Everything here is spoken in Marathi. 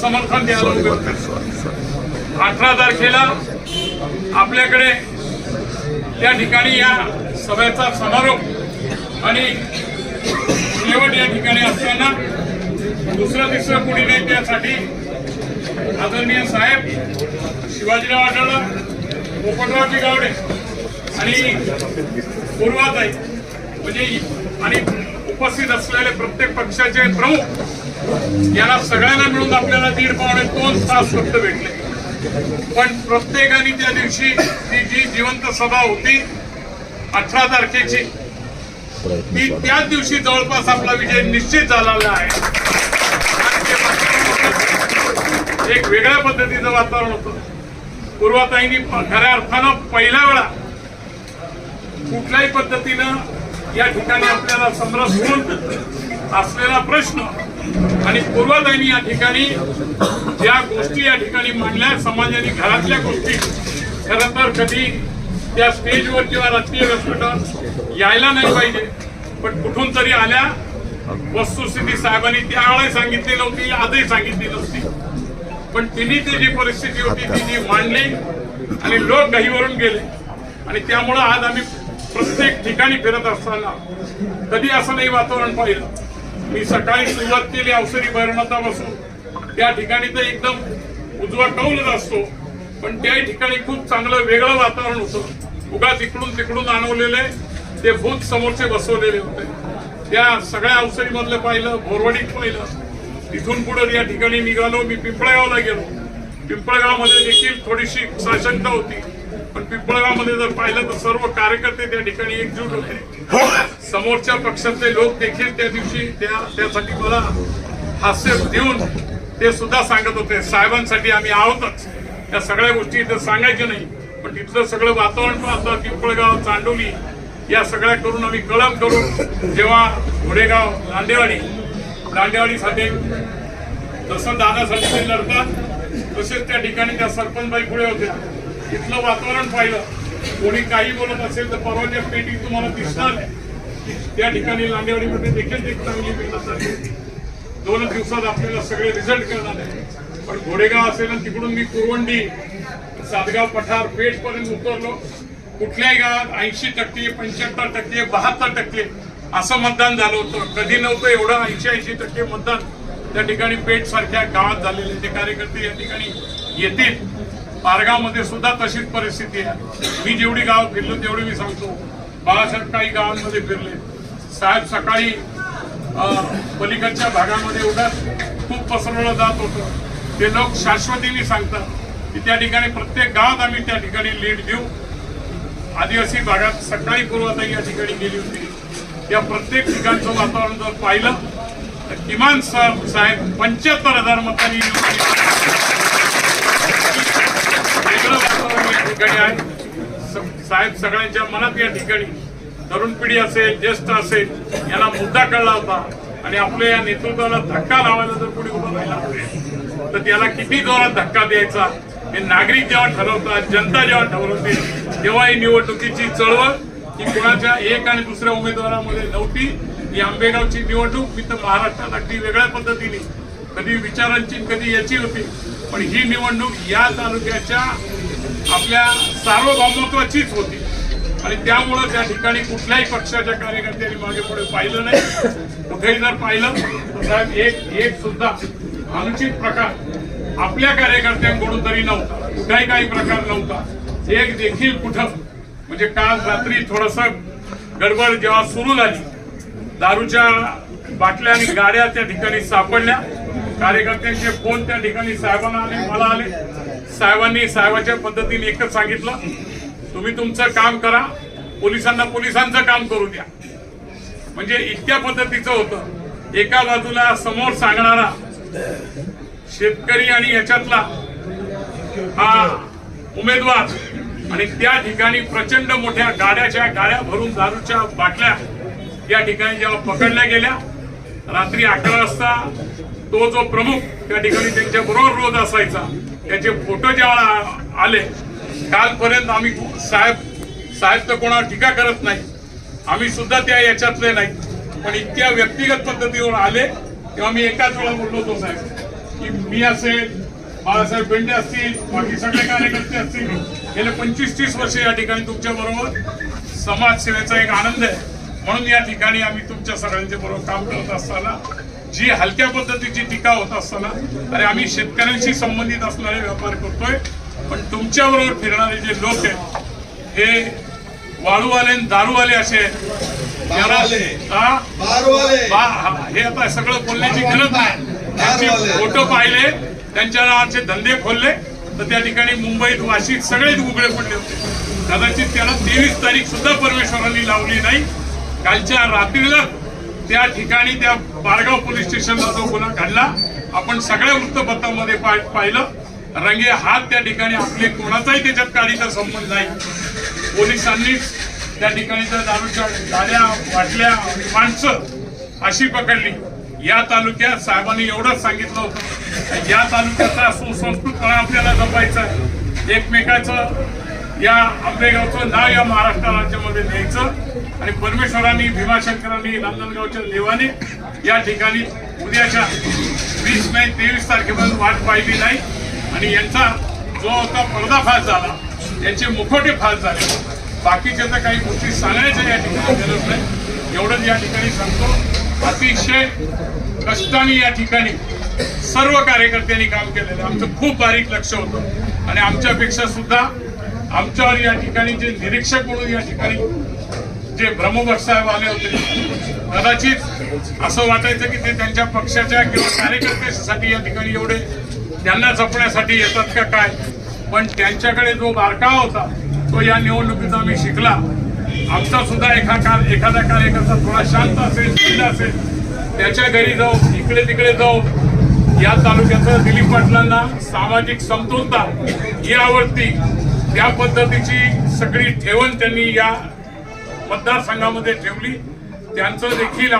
समर्थन द्यायला उभे अठरा तारखेला आपल्याकडे त्या ठिकाणी या सभेचा समारोप आणि शेवट या ठिकाणी असताना दुसरं तिसरं कोणी नाही त्यासाठी आदरणीय साहेब शिवाजीराव आढळराव पोपटरावजी गावडे आणि पूर्वाताई. म्हणजे आणि उपस्थित असलेले प्रत्येक पक्षाचे प्रमुख याला सगळ्यांना मिळून आपल्याला दीड पावणे दोन तास फक्त भेटले. पण प्रत्येकाने त्या दिवशी ती जी जिवंत सभा होती अठरा तारखेची ती त्याच दिवशी जवळपास आपला विजय निश्चित झालेला आहे. एक वेगळ्या पद्धतीचं वातावरण होतं. पूर्वाताईंनी खऱ्या अर्थानं पहिल्या वेळा कुठल्याही पद्धतीनं या ठिकाणी आपल्याला समरस होऊन असलेला प्रश्न आणि पूर्वाताईंनी या ठिकाणी ज्या गोष्टी या ठिकाणी मांडल्या समाजाने घरातल्या गोष्टी खरं तर कधी त्या स्टेजवर किंवा राष्ट्रीय व्यासपीठावर यायला नाही पाहिजे. पण कुठून तरी आल्या वस्तुस्थिती साहेबांनी त्यावेळेस सांगितली नव्हती आजही सांगितली नव्हती पण तिने ती जी परिस्थिती होती ती जी मांडली आणि लोक घाईवरून गेले. आणि त्यामुळं आज आम्ही प्रत्येक ठिकाणी फिरत असताना कधी असं नाही वातावरण पाहिलं. मी सकाळी सुरुवात केली अवसरी बसून त्या ठिकाणी तर एकदम उजवा कौलच असतो. पण त्या ठिकाणी खूप चांगलं वेगळं वातावरण होतं. उगाच इकडून तिकडून आणवलेले ते भूत समोरचे बसवलेले होते. त्या सगळ्या अवसरीमधलं पाहिलं बोरवडीत पाहिलं. तिथून पुढे या ठिकाणी निघालो. मी पिंपळगावला गेलो. पिंपळगावमध्ये देखील थोडीशी साशंका होती. पण पिंपळगावमध्ये जर पाहिलं तर सर्व कार्यकर्ते त्या ठिकाणी एकजूट होते. समोरच्या पक्षातले लोक देखील त्या दिवशी त्या त्यासाठी मला हास्य देऊन ते सुद्धा सांगत होते. साहेबांसाठी आम्ही आहोतच. या सगळ्या गोष्टी इथं सांगायच्या नाही. पण तिथलं सगळं वातावरण पाहतं पिंपळगाव चांडोली या सगळ्या करून आम्ही कळम करून जेव्हा घोडेगाव लांडेवाडी लांडेवाडीसाठी जसं दादासाठी ते लढतात तसेच त्या ठिकाणी त्या सरपंचबाई पुढे होत्या इथलं वातावरण पाहिलं कोणी काही बोलत असेल तर परवाच्या पेंटिंग तुम्हाला दिसणार नाही. त्या ठिकाणी लांडेवाडीमध्ये देखील एक चांगली मेहनत दोनच दिवसात आपल्याला सगळे रिझल्ट करणार आहे. पण घोडेगाव असेल आणि तिकडून मी कुरवंडी सातगाव पठार पेठ पर्यंत उतरलो. कुठल्याही गावात ऐंशी टक्के पंच्याहत्तर टक्के बहात्तर टक्के असं मतदान झालं होतं. कधी नव्हतं एवढं ऐंशी ऐंशी टक्के मतदान त्या ठिकाणी पेठ सारख्या गावात झालेले. ते कार्यकर्ते या ठिकाणी येतील. पारगावमध्ये सुद्धा तशीच परिस्थिती आहे. मी जेवढी गाव फिरलो तेवढी मी सांगतो. बाळासाहेब काही गावांमध्ये फिरले. साहेब सकाळी पलीकडच्या भागामध्ये उद्या खूप पसरवलं जात होतं. ते लोक शाश्वतीने सांगतात की त्या ठिकाणी प्रत्येक गावात आम्ही त्या ठिकाणी लीड देऊ. आदिवासी भागात सकाळी पूर्वताई या ठिकाणी गेली होती. त्या प्रत्येक ठिकाणचं वातावरण जर पाहिलं तर किमान साहेब पंच्याहत्तर हजार मतांनी वेगळं वातावरण या ठिकाणी आहे साहेब सगळ्यांच्या मनात या ठिकाणी तरुण पिढी असेल ज्येष्ठ असेल यांना मुद्दा कळला होता आणि आपल्या या नेतृत्वाला धक्का लावायला जर कोणी उभं राहिला असेल तर त्याला किती जोरात धक्का द्यायचा? हे नागरिक जेव्हा ठरवतात जनता जेव्हा ठरवते तेव्हा ही निवडणुकीची चळवळ ही कोणाच्या एक आणि दुसऱ्या उमेदवारामध्ये नव्हती. ही आंबेगावची निवडणूक मी तर महाराष्ट्रात अगदी वेगळ्या पद्धतीने कधी विचारांची कधी याची होती. पण ही निवडणूक या तालुक्याच्या आपल्या सार्वभौमत्वाचीच होती. आणि त्यामुळं त्या ठिकाणी कुठल्याही पक्षाच्या कार्यकर्त्यांनी मागे पुढे पाहिलं नाही. कुठेही जर पाहिलं तर साहेब एक एक सुद्धा अनुचित प्रकार आपल्या कार्यकर्त्यांकडून तरी नव्हता. कुठलाही काही प्रकार नव्हता. एक देखील कुठं म्हणजे काल रात्री थोडस गडबड जेव्हा सुरू झाली दारूच्या बाटल्या आणि गाड्या त्या ठिकाणी सापडल्या. कार्यकर्त्यांचे फोन त्या ठिकाणी साहेबांना आले मला आले. साहेबांनी साहेबाच्या पद्धतीने एकच सांगितलं तुम्ही तुमचं काम करा पोलिसांना पोलिसांचं काम करू द्या. म्हणजे इतक्या पद्धतीचं होतं. एका बाजूला समोर सांगणारा शेतकरी आणि याच्यातला हा उमेदवार आणि त्या ठिकाणी प्रचंड मोठ्या गाड्याच्या गाड्या भरून दारूच्या बाटल्या या ठिकाणी जेव्हा पकडल्या गेल्या रात्री अकरा वाजता तो जो प्रमुख त्या ठिकाणी त्यांच्या बरोबर रोज असायचा त्याचे फोटो जेव्हा आले कालपर्यंत आम्ही साहेब साहेब तर कोणावर टीका करत नाही. आम्ही सुद्धा त्या याच्यातले नाही. पण इतक्या व्यक्तिगत पद्धतीवर आले तेव्हा मी एकाच वेळा बोललो होतो साहेब की मी असेल बाळासाहेब पेंडे असतील बाकी सगळे कार्यकर्ते असतील गेले पंचवीस तीस वर्ष या ठिकाणी तुमच्या बरोबर. समाजसेवेचा एक आनंद आहे. म्हणून या ठिकाणी आम्ही तुमच्या सगळ्यांच्या बरोबर काम करत असताना जी हलक्या पद्धतीची टीका होत असताना अरे आम्ही शेतकऱ्यांशी संबंधित असणारे व्यापार करतोय पण तुमच्या बरोबर फिरणारे जे लोक आहेत हे वाळूवाले आणि दारूवाले असे. हा? आता सगळं बोलण्याची गरज नाही त्यांचे. फोटो पाहिले त्यांच्या नावाचे धंदे खोलले तर त्या ठिकाणी मुंबईत वाशीत सगळेच उघडे पडले होते कदाचित त्याला तेवीस तारीख सुद्धा परमेश्वरांनी लावली नाही कालच्या रात्रीला त्या ठिकाणी त्या बारगाव पोलीस स्टेशनला जो गुन्हा घडला आपण सगळ्या वृत्तपत्रामध्ये पाहिलं. रंगे हात त्या ठिकाणी आपले कोणाचाही त्याच्यात काडीचा संबंध नाही. पोलिसांनीच त्या ठिकाणी त्या दारूच्या गाड्या वाटल्या माणसं अशी पकडली. या तालुक्यात साहेबांनी एवढंच सांगितलं होतं. या तालुक्याचा सुसंस्कृतपणा आपल्याला जपायचा आहे. एकमेकाचं या आंबेगावचं नाव या महाराष्ट्र राज्यामध्ये न्यायचं आणि परमेश्वरांनी भीमाशंकरांनी नंदनगावच्या देवाने या ठिकाणी उद्याच्या वीस मे तेवीस तारखेपर्यंत वाट पाहिली नाही. आणि यांचा जो होता पर्दाफाश झाला यांचे मुखोटे फास झाले. बाकीच्या तर काही गोष्टी सांगण्याच्या या ठिकाणी गरज नाही. एवढंच या ठिकाणी सांगतो. अतिशय कष्टाने या ठिकाणी सर्व कार्यकर्त्यांनी काम केलेलं आमचं खूप बारीक लक्ष होतं. आणि आमच्यापेक्षा सुद्धा आमच्यावर या ठिकाणी जे निरीक्षक म्हणून या ठिकाणी जे ब्रह्मभट साहेब आले होते कदाचित असं वाटायचं की ते त्यांच्या पक्षाच्या किंवा कार्यकर्त्यासाठी या ठिकाणी एवढे त्यांना जपण्यासाठी येतात का काय? पण त्यांच्याकडे जो बारकावा होता तो या निवडणुकीत आम्ही शिकला. आमचा सुद्धा एखा कार एखादा कार्यकर्ता थोडा शांत असेल स्थिर असेल त्याच्या घरी जाऊ इकडे तिकडे जाऊ या तालुक्याचं दिलीप पाटलांना सामाजिक समतोलता यावरती त्या पद्धतीची सगळी ठेवण त्यांनी या मतदारसंघामध्ये ठेवली. त्यांचं देखील